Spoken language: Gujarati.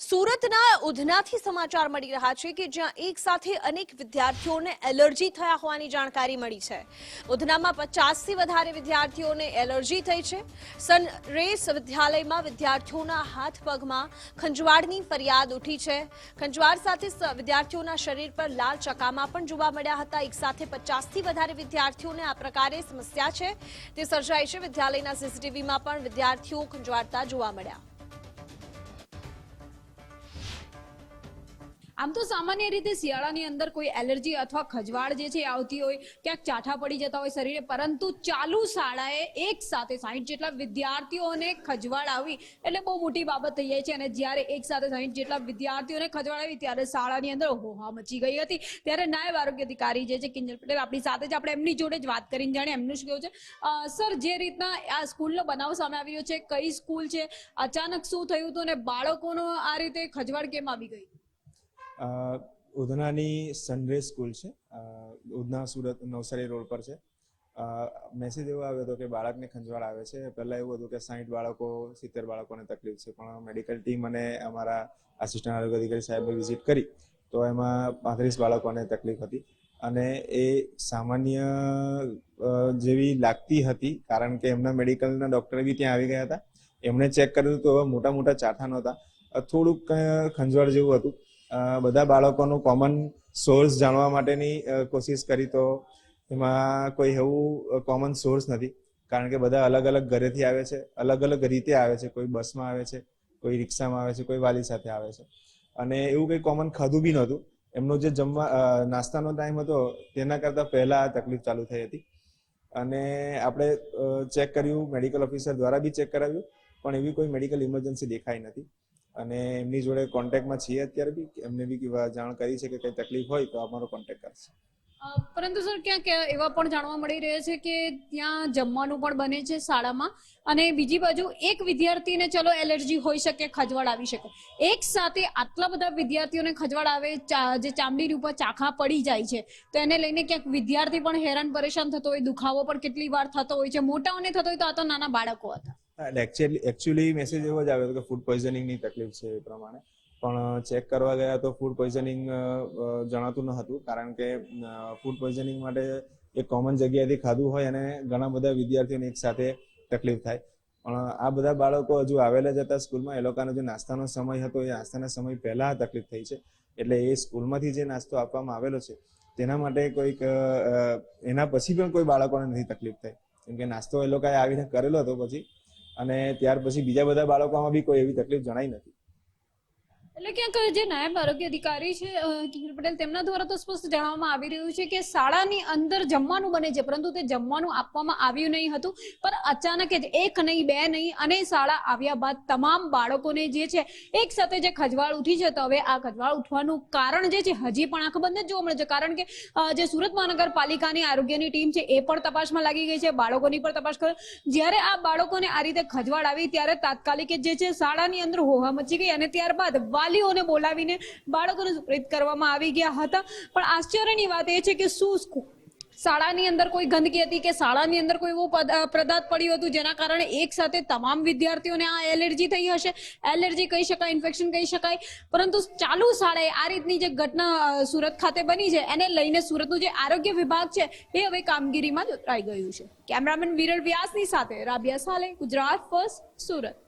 સુરતના ઉધનાથી સમાચાર મળી રહ્યા છે કે જ્યાં એક સાથે અનેક વિદ્યાર્થીઓને એલર્જી થયા હોવાની જાણકારી મળી છે. ઉધનામાં પચાસથી વધારે વિદ્યાર્થીઓને એલર્જી થઈ છે. સનરેસ વિદ્યાલયમાં વિદ્યાર્થીઓના હાથ પગમાં ખંજવાળની ફરિયાદ ઉઠી છે. ખંજવાળ સાથે વિદ્યાર્થીઓના શરીર પર લાલ ચકામા પણ જોવા મળ્યા હતા. એક સાથે પચાસથી વધારે વિદ્યાર્થીઓને આ પ્રકારે સમસ્યા છે. તે સર્જાઈ છે. વિદ્યાલયના સીસીટીવીમાં પણ વિદ્યાર્થીઓ ખંજવાળતા જોવા મળ્યા. આમ તો સામાન્ય રીતે શિયાળાની અંદર કોઈ એલર્જી અથવા ખજવાળ જે છે આવતી હોય, ક્યાંક ચાઠા પડી જતા હોય શરીરે, પરંતુ ચાલુ શાળાએ એક સાથે સાહીઠ જેટલા વિદ્યાર્થીઓને ખજવાળ આવી, એટલે બહુ મોટી બાબત થઈ જાય છે. અને જ્યારે એક સાથે સાહીઠ જેટલા વિદ્યાર્થીઓને ખજવાળ આવી, ત્યારે શાળાની અંદર હોહા મચી ગઈ હતી. ત્યારે નાયબ આરોગ્ય અધિકારી જે છે, કિંજલ પટેલ, આપણી સાથે જ આપણે એમની જોડે જ વાત કરીને જાણે એમનું શું કેવું છે? સર, જે રીતના આ સ્કૂલનો બનાવ સામે આવ્યો છે, કઈ સ્કૂલ છે? અચાનક શું થયું હતું? અને બાળકોનો આ રીતે ખજવાળ કેમ આવી ગઈ? ઉધનાની સનરેઝ સ્કૂલ છે. ઉધના સુરત નવસારી રોડ પર છે. મેસેજ એવો આવ્યો હતો કે બાળકને ખંજવાળ આવે છે. પહેલાં એવું હતું કે સાઠ બાળકો, સિત્તેર બાળકોને તકલીફ છે, પણ મેડિકલ ટીમ અને અમારા આસિસ્ટન્ટ આરોગ્ય અધિકારી સાહેબે વિઝિટ કરી તો એમાં પાંત્રીસ બાળકોને તકલીફ હતી. અને એ સામાન્ય જેવી લાગતી હતી, કારણ કે એમના મેડિકલના ડૉક્ટર બી ત્યાં આવી ગયા હતા. એમણે ચેક કર્યું તો મોટા મોટા ચાઠા નહોતા. થોડુંક ખંજવાળ જેવું હતું. બધા બાળકોનું કોમન સોર્સ જાણવા માટેની કોશિશ કરી તો એમાં કોઈ એવું કોમન સોર્સ નથી. કારણ કે બધા અલગ અલગ ઘરેથી આવે છે, અલગ અલગ રીતે આવે છે. કોઈ બસમાં આવે છે, કોઈ રિક્ષામાં આવે છે, કોઈ વાલી સાથે આવે છે. અને એવું કંઈ કોમન ખાધું બી નહોતું. એમનો જે જમવા નાસ્તાનો ટાઈમ હતો, તેના કરતાં પહેલાં આ તકલીફ ચાલુ થઈ હતી. અને આપણે ચેક કર્યું મેડિકલ ઓફિસર દ્વારા બી ચેક કરાવ્યું, પણ એવી કોઈ મેડિકલ ઇમરજન્સી દેખાઈ નથી. અને એમની જોડે કોન્ટેક્ટમાં છીએ અત્યારે બી, એમને બી જાણ કરી છે કે કંઈ તકલીફ હોય તો અમારો કોન્ટેક્ટ કરશે. પરંતુ સર ક્યાંક એવા પણ જાણવા મળી રહ્યા છે કે ત્યાં જમવાનું પણ બને છે શાળામાં અને બીજી બાજુ એક વિદ્યાર્થીને ચલો એલર્જી હોઈ શકે, ખજવાળ આવી શકે. એક સાથે આટલા બધા વિદ્યાર્થીઓને ખજવાળ આવે જે ચામડીની ઉપર ચાખા પડી જાય છે, તો એને લઈને ક્યાંક વિદ્યાર્થી પણ હેરાન પરેશાન થતો હોય, દુખાવો પણ કેટલી વાર થતો હોય છે, મોટાઓને થતો હોય તો આ તો નાના બાળકો હતા. એકચ્યુઅલી એકચ્યુઅલી મેસેજ એવો જ આવ્યો હતો કે ફૂડ પોઈઝનિંગની તકલીફ છે એ પ્રમાણે. પણ ચેક કરવા ગયા તો ફૂડ પોઈઝનિંગ જણાતું ન હતું. કારણ કે ફૂડ પોઈઝનિંગ માટે એક કોમન જગ્યાએથી ખાધું હોય અને ઘણા બધા વિદ્યાર્થીઓને એક સાથે તકલીફ થાય. પણ આ બધા બાળકો હજુ આવેલા જ હતા સ્કૂલમાં. એ લોકોનો જે નાસ્તાનો સમય હતો, એ નાસ્તાના સમય પહેલા તકલીફ થઈ છે. એટલે એ સ્કૂલમાંથી જે નાસ્તો આપવામાં આવેલો છે, તેના માટે કોઈક એના પછી પણ કોઈ બાળકોને નથી તકલીફ થઈ. કેમ કે નાસ્તો એ લોકોએ આવીને કરેલો હતો પછી. અને ત્યાર પછી બીજા બધા બાળકોમાં બી કોઈ એવી તકલીફ જણાઈ નથી. એટલે ક્યાંક જે નાયબ આરોગ્ય અધિકારી છે અ, પટેલ તેમના દ્વારા તો સ્પષ્ટ જણાવવામાં આવી રહ્યું છે કે શાળાની અંદર જમવાનું બને છે પરંતુ તે જમવાનું આપવામાં આવ્યું નહીં હતું. પણ અચાનક જ એક નહીં બે નહીં અને શાળા આવ્યા બાદ તમામ બાળકોને જે છે એક સાથે જે ખજવાળ ઉઠી છે તો હવે આ ખજવાળ ઉઠવાનું કારણ જે છે હજી પણ આંખ બંધ જ જોવા મળે છે. કારણ કે જે સુરત મહાનગરપાલિકાની આરોગ્યની ટીમ છે એ પણ તપાસમાં લાગી ગઈ છે બાળકોની પણ તપાસ કરે. જ્યારે આ બાળકોને આ રીતે ખજવાળ આવી ત્યારે તાત્કાલિક જે છે શાળાની અંદર હોહા મચી ગઈ અને ત્યારબાદ વાલીઓને બોલાવીને બાળકોને સુપ્રીત કરવામાં આવી ગયા હતા. પણ આશ્ચર્યની વાત એ છે કે શું શાળાની અંદર કોઈ ગંદકી હતી કે શાળાની અંદર કોઈ એવું પદાર્થ પડ્યું હતું જેના કારણે એક સાથે તમામ વિદ્યાર્થીઓને આ એલર્જી થઈ હશે? એલર્જી કહી શકાય, ઇન્ફેક્શન કહી શકાય? પરંતુ ચાલુ શાળાએ આ રીતની જે ઘટના સુરત ખાતે બની છે, એને લઈને સુરતનું જે આરોગ્ય વિભાગ છે, એ હવે કામગીરીમાં જોતરાઈ ગયું છે. કેમેરામેન વિરલ વ્યાસની સાથે રાબિયા સાલે, ગુજરાત ફર્સ્ટ સુરત.